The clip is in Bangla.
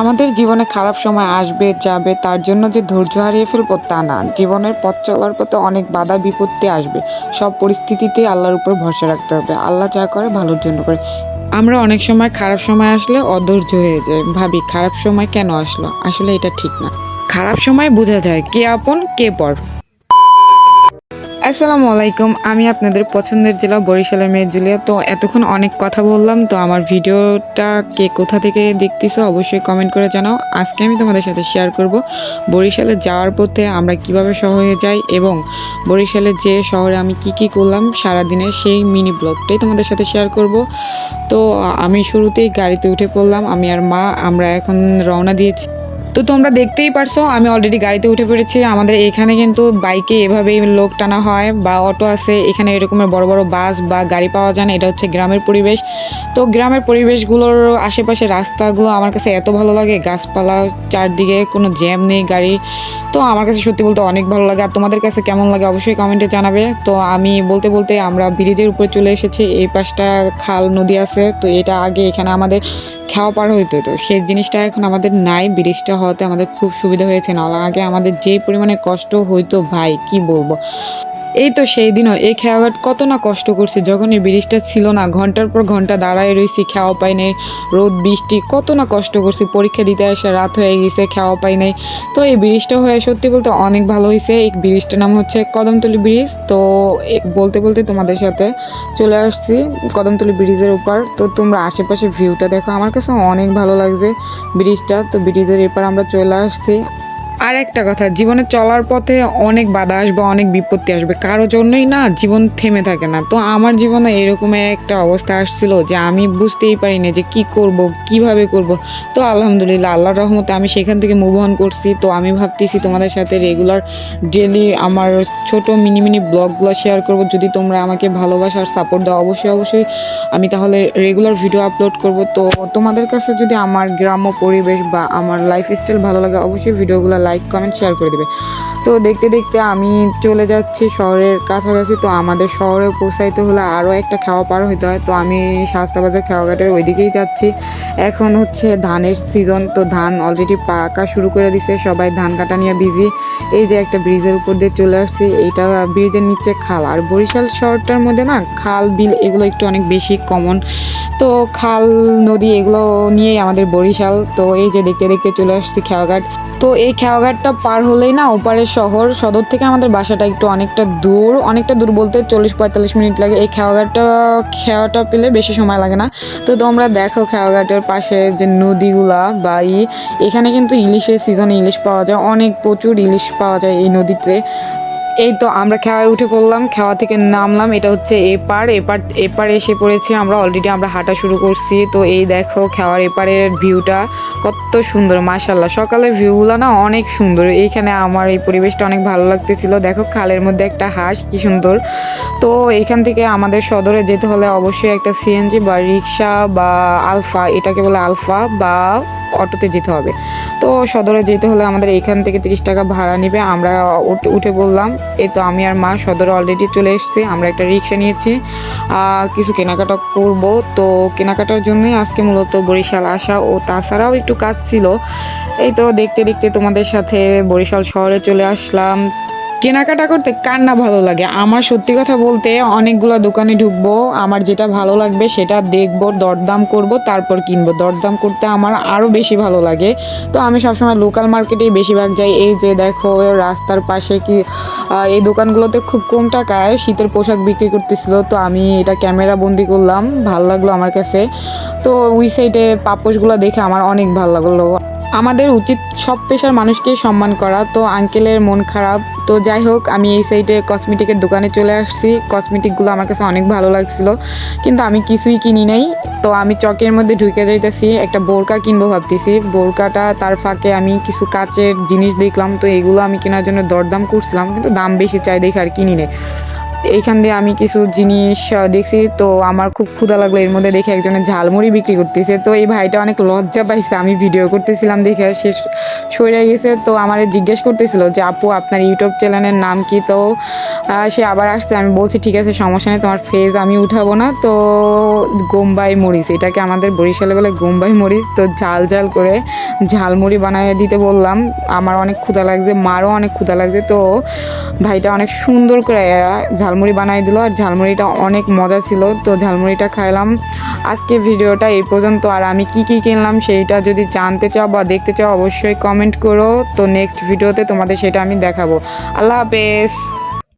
আমাদের জীবনে খারাপ সময় আসবে, যাবে, তার জন্য যে ধৈর্য হারিয়ে ফেলব তা না। জীবনের পথ চলার পথে অনেক বাধা, বিপত্তি আসবে। সব পরিস্থিতিতেই আল্লাহর উপর ভরসা রাখতে হবে। আল্লাহ যা করে, ভালোর জন্য করে। আমরা অনেক সময় খারাপ সময় আসলে অধৈর্য হয়ে যায় ভাবি, খারাপ সময় কেন আসলো? আসলে এটা ঠিক না। খারাপ সময় বোঝা যায় কে আপন, কে পর। আসসালামু আলাইকুম। আমি আপনাদের পছন্দের জেলা বরিশালের মেয়ে জুলিয়া। তো এতক্ষণ অনেক কথা বললাম, তো আমার ভিডিওটা কে কোথা থেকে দেখতেছো অবশ্যই কমেন্ট করে জানাও। আজকে আমি তোমাদের সাথে শেয়ার করব বরিশালে যাওয়ার পথে আমরা কীভাবে শহরে যাই এবং বরিশালে যে শহরে আমি কি কি করলাম সারাদিনের সেই মিনি ব্লগটাই তোমাদের সাথে শেয়ার করব। তো আমি শুরুতেই গাড়িতে উঠে পড়লাম, আমি আর মা, আমরা এখন রওনা দিয়েছি। তো তোমরা দেখতেই পারছ, আমি অলরেডি গাড়িতে উঠে পড়েছি। আমাদের এখানে কিন্তু বাইকে এভাবেই লোক টানা হয় বা অটো আছে। এখানে এরকমের বড় বড় বাস বা গাড়ি পাওয়া যায় না, এটা হচ্ছে গ্রামের পরিবেশ। তো গ্রামের পরিবেশগুলোর আশেপাশে রাস্তাগুলো আমার কাছে এত ভালো লাগে, গাছপালা চারদিকে কোনো জ্যাম নেই, গাড়ি তো আমার কাছে সত্যি বলতে অনেক ভালো লাগে। আর তোমাদের কাছে কেমন লাগে অবশ্যই কমেন্টে জানাবে। তো আমি বলতে বলতে আমরা ব্রিজের উপরে চলে এসেছি। এই পাশটা খাল নদী আছে। তো এটা আগে এখানে আমাদের খাওয়া পার হইতো। তো সেই জিনিসটা এখন আমাদের নাই। ব্রিজটা হওয়াতে আমাদের খুব সুবিধা হয়েছে। না আগে আমাদের যেই পরিমাণে কষ্ট হইতো, ভাই, কি বলব? এই তো সেই দিনও এই খেয়াঘাট কত না কষ্ট করছে। যখন এই ছিল না, ঘণ্টার পর ঘণ্টা দাঁড়ায় রয়েছি খাওয়া পাই নাই। রোদ, বৃষ্টি, কত না কষ্ট করছি। পরীক্ষা দিতে আসে, রাত হয়ে গেছে খাওয়া পাই নাই। তো এই ব্রিজটা হয়ে সত্যি বলতে অনেক ভালো হয়েছে এই ব্রিজটার নাম হচ্ছে কদমতলি ব্রিজ। তো বলতে বলতে তোমাদের সাথে চলে আসছি কদমতলি ব্রিজের উপর। তো তোমরা আশেপাশে ভিউটা দেখো। আমার কাছে অনেক ভালো লাগছে ব্রিজটা। তো ব্রিজের এপার আমরা চলে আসছি আর একটা কথা, জীবনে চলার পথে অনেক বাধা আসবে, অনেক বিপত্তি আসবে। কারও জন্যই না জীবন থেমে থাকে না। তো আমার জীবনে এরকম একটা অবস্থা আসছিল যে আমি বুঝতেই পারিনি যে কি করব, কীভাবে করব। তো আলহামদুলিল্লাহ, আল্লাহর রহমতে আমি সেখান থেকে মুভ অন করছি। তো আমি ভাবতেছি তোমাদের সাথে রেগুলার ডেলি আমার ছোট মিনি মিনি ব্লগগুলো শেয়ার করব। যদি তোমরা আমাকে ভালোবাসার সাপোর্ট দাও, অবশ্যই অবশ্যই আমি তাহলে রেগুলার ভিডিও আপলোড করব। তো তোমাদের কাছে যদি আমার গ্রাম্য পরিবেশ বা আমার লাইফ স্টাইল ভালো লাগে, অবশ্যই ভিডিওগুলো লাইক কমেন্ট শেয়ার করে দেবে। তো দেখতে দেখতে আমি চলে যাচ্ছি শহরের কাছাকাছি, তো আমাদের শহরে পৌঁছাইতে হলে আরও একটা খাওয়া পার হইতে হয়। তো আমি শাস্তাবাজার খাওয়াঘাটের ওইদিকেই যাচ্ছি। এখন হচ্ছে ধানের সিজন তো ধান অলরেডি পাকা শুরু করে দিছে। সবাই ধান কাটা নিয়ে বিজি এই যে একটা ব্রিজের উপর দিয়ে চলে আসছি। এইটা ব্রিজের নিচে খাল। আর বরিশাল শহরটার মধ্যে না, খাল, বিল এগুলো একটু অনেক বেশি কমন তো খাল, নদী এগুলো নিয়েই আমাদের বরিশাল। তো এই যে দেখতে দেখতে চলে আসছি খেয়াঘাট তো এই খেয়াঘাটটা পার হলেই না ওপারের শহর, সদর থেকে আমাদের বাসাটা একটু অনেকটা দূর অনেকটা দূর বলতে চল্লিশ পঁয়তাল্লিশ মিনিট লাগে। এই খেয়াঘাটটা খেয়াটা পেলে বেশি সময় লাগে না। তো তোমরা দেখো খেয়াঘাটের পাশে যে নদীগুলা বা এখানে কিন্তু ইলিশের সিজনে ইলিশ পাওয়া যায়, অনেক প্রচুর ইলিশ পাওয়া যায় এই নদীতে। এই তো আমরা খেওয়ায় উঠে পড়লাম খেওয়া থেকে নামলাম, এটা হচ্ছে এপার এপার এপার এসে পড়েছি আমরা অলরেডি আমরা হাঁটা শুরু করছি, তো এই দেখো খেওয়ার এপারের ভিউটা কত সুন্দর মাশাল্লাহ সকালের ভিউগুলো না অনেক সুন্দর, এইখানে আমার এই পরিবেশটা অনেক ভালো লাগতেছিল, দেখো খালের মধ্যে একটা হাঁস, কি সুন্দর, তো এখান থেকে আমাদের সদরে যেতে হলে অবশ্যই একটা সিএনজি বা রিক্সা বা আলফা, এটাকে বলে আলফা বা অটোতে যেতে হবে তো সদরে যেতে হলে আমাদের এখান থেকে তিরিশ টাকা ভাড়া নেবে। আমরা উঠে- বললাম এই তো আমি আর মা, সদরে অলরেডি চলে এসেছি, আমরা একটা রিক্সা নিয়েছি কিছু কেনাকাটা করব। তো কেনাকাটার জন্যই আজকে মূলত বরিশাল আসা ও তাছাড়াও একটু কাজ ছিল। এই তো দেখতে দেখতে তোমাদের সাথে বরিশাল শহরে চলে আসলাম। কেনাকাটা করতে কার না ভালো লাগে? আমার সত্যি কথা বলতে অনেকগুলো দোকানে ঢুকবো, আমার যেটা ভালো লাগবে সেটা দেখব, দরদাম করব, তারপর কিনবো। দরদাম করতে আমার আরও বেশি ভালো লাগে। তো আমি সবসময় লোকাল মার্কেটেই বেশিরভাগ যাই। এই যে দেখো, রাস্তার পাশে কি এই দোকানগুলোতে খুব কম টাকায় শীতের পোশাক বিক্রি করতেছিল। তো আমি এটা ক্যামেরা বন্দি করলাম। ভালো লাগল আমার কাছে। তো ওই সাইডে পাপোশগুলো দেখে আমার অনেক ভালো লাগল। আমাদের উচিত সব পেশার মানুষকে সম্মান করা। তো আঙ্কেলের মন খারাপ। তো যাই হোক, আমি এই সাইডে কসমেটিকের দোকানে চলে আসছি। কসমেটিকগুলো আমার কাছে অনেক ভালো লাগছিল। কিন্তু আমি কিছুই কিনি নাই। তো আমি চকের মধ্যে ঢুকে যাইতেছি, একটা বোরকা কিনবো ভাবতেছি। বোরকাটা তার ফাঁকে আমি কিছু কাচের জিনিস দেখলাম। তো এগুলো আমি কেনার জন্য দরদাম করছিলাম, কিন্তু দাম বেশি চাই দেখে আর কিনি নেই। এইখান দিয়ে আমি কিছু জিনিস দেখছি, তো আমার খুব ক্ষুধা লাগল। এর মধ্যে দেখে একজনের ঝালমুড়ি বিক্রি করতেছে। তো এই ভাইটা অনেক লজ্জা পাইছে। আমি ভিডিও করতেছিলাম দেখে সে সরে গেছে। তো আমার জিজ্ঞেস করতেছিল যে, আপু, আপনার ইউটিউব চ্যানেলের নাম কি? তো সে আবার আসছে, আমি বলছি, ঠিক আছে, সমস্যা নেই, তোমার ফেজ আমি উঠাবো না। তো গোম্বাই মরিচ, এটাকে আমাদের বরিশালে বলে গোম্বাই মরিচ, তো ঝাল ঝাল করে ঝালমুড়ি বানিয়ে দিতে বললাম। আমার অনেক ক্ষুধা লাগছে, মারও অনেক ক্ষুধা লাগছে, তো ভাইটা অনেক সুন্দর করে ঝালমুড়ি বানিয়ে দিল, আর ঝালমুড়িটা অনেক মজা ছিল, তো ঝালমুড়িটা খাইলাম। আজকে ভিডিওটা এই পর্যন্ত, আর আমি কি কি কিনলাম সেইটা যদি জানতে চাও বা দেখতে চাও, অবশ্যই কমেন্ট করো। তো নেক্সট ভিডিওতে তোমাদের সেটা আমি দেখাবো। আল্লাহ হাফেজ।